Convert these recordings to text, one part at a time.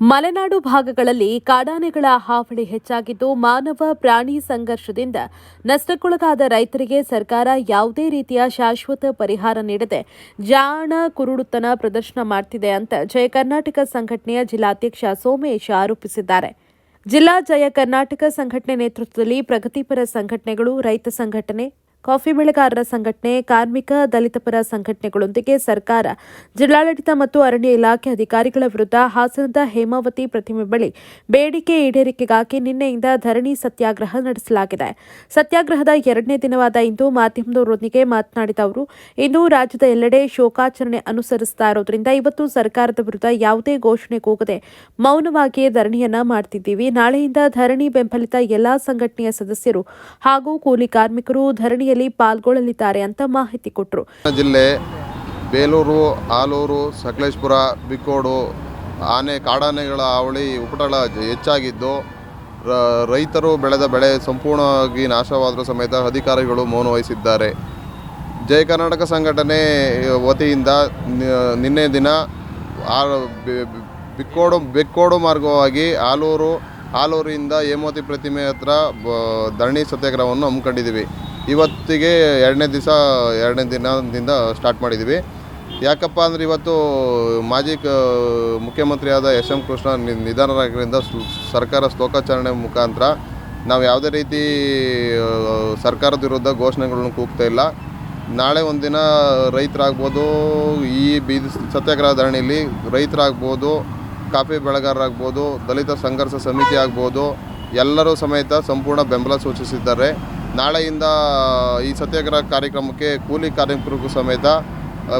ಮಲೆನಾಡು ಭಾಗಗಳಲ್ಲಿ ಕಾಡಾನೆಗಳ ಹಾವಳಿ ಹೆಚ್ಚಾಗಿದ್ದು ಮಾನವ ಪ್ರಾಣಿ ಸಂಘರ್ಷದಿಂದ ನಷ್ಟಕ್ಕೊಳಗಾದ ರೈತರಿಗೆ ಸರ್ಕಾರ ಯಾವುದೇ ರೀತಿಯ ಶಾಶ್ವತ ಪರಿಹಾರ ನೀಡದೆ ಜಾಣ ಕುರುಡುತನ ಪ್ರದರ್ಶನ ಮಾಡ್ತಿದೆ ಅಂತ ಜಯ ಕರ್ನಾಟಕ ಸಂಘಟನೆಯ ಜಿಲ್ಲಾಧ್ಯಕ್ಷ ಸೋಮೇಶ್ ಆರೋಪಿಸಿದ್ದಾರೆ. ಜಿಲ್ಲಾ ಜಯ ಕರ್ನಾಟಕ ಸಂಘಟನೆ ನೇತೃತ್ವದಲ್ಲಿ ಪ್ರಗತಿಪರ ಸಂಘಟನೆಗಳು, ರೈತ ಸಂಘಟನೆ ಕಾಫಿ ಬೆಳೆಗಾರರ ಸಂಘಟನೆ, ಕಾರ್ಮಿಕ ದಲಿತ ಪರ ಸಂಘಟನೆಗಳೊಂದಿಗೆ ಸರ್ಕಾರ, ಜಿಲ್ಲಾಡಳಿತ ಮತ್ತು ಅರಣ್ಯ ಇಲಾಖೆ ಅಧಿಕಾರಿಗಳ ವಿರುದ್ಧ ಹಾಸನದ ಹೇಮಾವತಿ ಪ್ರತಿಮೆ ಬಳಿ ಬೇಡಿಕೆ ಈಡೇರಿಕೆಗಾಗಿ ನಿನ್ನೆಯಿಂದ ಧರಣಿ ಸತ್ಯಾಗ್ರಹ ನಡೆಸಲಾಗಿದೆ. ಸತ್ಯಾಗ್ರಹದ ಎರಡನೇ ದಿನವಾದ ಇಂದು ಮಾಧ್ಯಮದವರೊಂದಿಗೆ ಮಾತನಾಡಿದ ಅವರು ಇಂದು ರಾಜ್ಯದ ಎಲ್ಲೆಡೆ ಶೋಕಾಚರಣೆ ಅನುಸರಿಸ್ತಾ ಇರೋದ್ರಿಂದ ಇವತ್ತು ಸರ್ಕಾರದ ವಿರುದ್ಧ ಯಾವುದೇ ಘೋಷಣೆ ಕೂಗದೆ ಮೌನವಾಗಿಯೇ ಧರಣಿಯನ್ನ ಮಾಡ್ತಿದ್ದೀವಿ. ನಾಳೆಯಿಂದ ಧರಣಿ ಬೆಂಬಲಿತ ಎಲ್ಲಾ ಸಂಘಟನೆಯ ಸದಸ್ಯರು ಹಾಗೂ ಕೂಲಿ ಕಾರ್ಮಿಕರು ಧರಣಿಯಲ್ಲಿ ಪಾಲ್ಗೊಳ್ಳಲಿದ್ದಾರೆ ಅಂತ ಮಾಹಿತಿ ಕೊಟ್ಟರು ಜಿಲ್ಲೆ ಬೇಲೂರು ಆಲೂರು ಸಕಲೇಶ್ಪುರ, ಬಿಕ್ಕೋಡು, ಆನೆ ಕಾಡಾನೆಗಳ ಹಾವಳಿ ಉಪಟಳ ಹೆಚ್ಚಾಗಿದ್ದು ರೈತರು ಬೆಳೆದ ಬೆಳೆ ಸಂಪೂರ್ಣವಾಗಿ ನಾಶವಾದರೂ ಸಮೇತ ಅಧಿಕಾರಿಗಳು ಮೌನ ವಹಿಸಿದ್ದಾರೆ. ಜಯ ಕರ್ನಾಟಕ ಸಂಘಟನೆ ವತಿಯಿಂದ ನಿನ್ನೆ ದಿನ ಬಿಕ್ಕೋಡು, ಬೆಕ್ಕೋಡು ಮಾರ್ಗವಾಗಿ ಆಲೂರು ಆಲೂರಿಂದ ಹೇಮಾವತಿ ಪ್ರತಿಮೆ ಹತ್ರ ಧರಣಿ ಸತ್ಯಾಗ್ರಹವನ್ನು ಹಮ್ಮಿಕೊಂಡಿದ್ದೀವಿ. ಇವತ್ತಿಗೆ ಎರಡನೇ ದಿವಸ, ಎರಡನೇ ದಿನದಿಂದ ಸ್ಟಾರ್ಟ್ ಮಾಡಿದ್ದೀವಿ. ಯಾಕಪ್ಪ ಅಂದರೆ ಇವತ್ತು ಮಾಜಿ ಕ, ಮುಖ್ಯಮಂತ್ರಿಯಾದ ಎಸ್ ಎಂ ಕೃಷ್ಣ ನಿಧನರಾಗಿದ್ದರಿಂದ ಸರ್ಕಾರ ಶ್ಲೋಕಾಚರಣೆ ಮುಖಾಂತರ ನಾವು ಯಾವುದೇ ರೀತಿ ಸರ್ಕಾರದ ವಿರುದ್ಧ ಘೋಷಣೆಗಳನ್ನು ಕೂಗ್ತಾ ಇಲ್ಲ. ನಾಳೆ ಒಂದಿನ ರೈತರಾಗ್ಬೋದು, ಈ ಬೀದಿ, ಸತ್ಯಾಗ್ರಹ ಧರಣಿಯಲ್ಲಿ ರೈತರಾಗ್ಬೋದು ಕಾಫಿ ಬೆಳೆಗಾರರಾಗ್ಬೋದು, ದಲಿತ ಸಂಘರ್ಷ ಸಮಿತಿ ಆಗ್ಬೋದು, ಎಲ್ಲರೂ ಸಮೇತ ಸಂಪೂರ್ಣ ಬೆಂಬಲ ಸೂಚಿಸಿದ್ದಾರೆ. ನಾಳೆಯಿಂದ ಈ ಸತ್ಯಾಗ್ರಹ ಕಾರ್ಯಕ್ರಮಕ್ಕೆ ಕೂಲಿ ಕಾರ್ಮಿಕರಿಗೂ ಸಮೇತ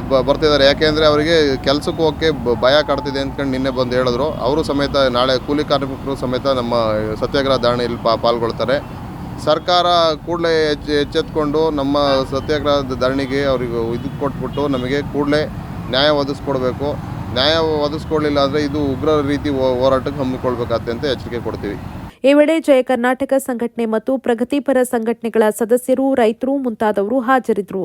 ಬ- ಬರ್ತಿದ್ದಾರೆ. ಯಾಕೆಂದರೆ ಅವರಿಗೆ ಕೆಲಸಕ್ಕೆ ಹೋಗಕ್ಕೆ ಭಯ ಕಾಡ್ತಿದೆ ಅಂದ್ಕೊಂಡು ನಿನ್ನೆ ಬಂದು ಹೇಳಿದ್ರು. ಅವರು ಸಮೇತ ನಾಳೆ ಕೂಲಿ ಕಾರ್ಮಿಕರು ಸಮೇತ ನಮ್ಮ ಸತ್ಯಾಗ್ರಹ ಧರಣಿಯಲ್ಲಿ ಪಾ, ಪಾಲ್ಗೊಳ್ತಾರೆ. ಸರ್ಕಾರ ಕೂಡಲೇ ಎಚ್ಚ ಎಚ್ಚೆತ್ಕೊಂಡು ನಮ್ಮ ಸತ್ಯಾಗ್ರಹದ ಧರಣಿಗೆ ಅವರಿಗೆ ಇದು ಕೊಟ್ಬಿಟ್ಟು ನಮಗೆ ಕೂಡಲೇ ನ್ಯಾಯ ಒದಗಿಸ್ಕೊಡ್ಬೇಕು. ನ್ಯಾಯ ಒದಗಿಸ್ಕೊಳ್ಳಿಲ್ಲ ಆದರೆ ಇದು ಉಗ್ರ ರೀತಿ ಹೋರಾಟಕ್ಕೆ ಹಮ್ಮಿಕೊಳ್ಬೇಕಾಗತ್ತೆ ಅಂತ ಎಚ್ಚರಿಕೆ ಕೊಡ್ತೀವಿ. ಈ ವೇಳೆ ಜಯ ಕರ್ನಾಟಕ ಸಂಘಟನೆ ಮತ್ತು ಪ್ರಗತಿಪರ ಸಂಘಟನೆಗಳ ಸದಸ್ಯರು, ರೈತರು ಮುಂತಾದವರು ಹಾಜರಿದ್ದರು.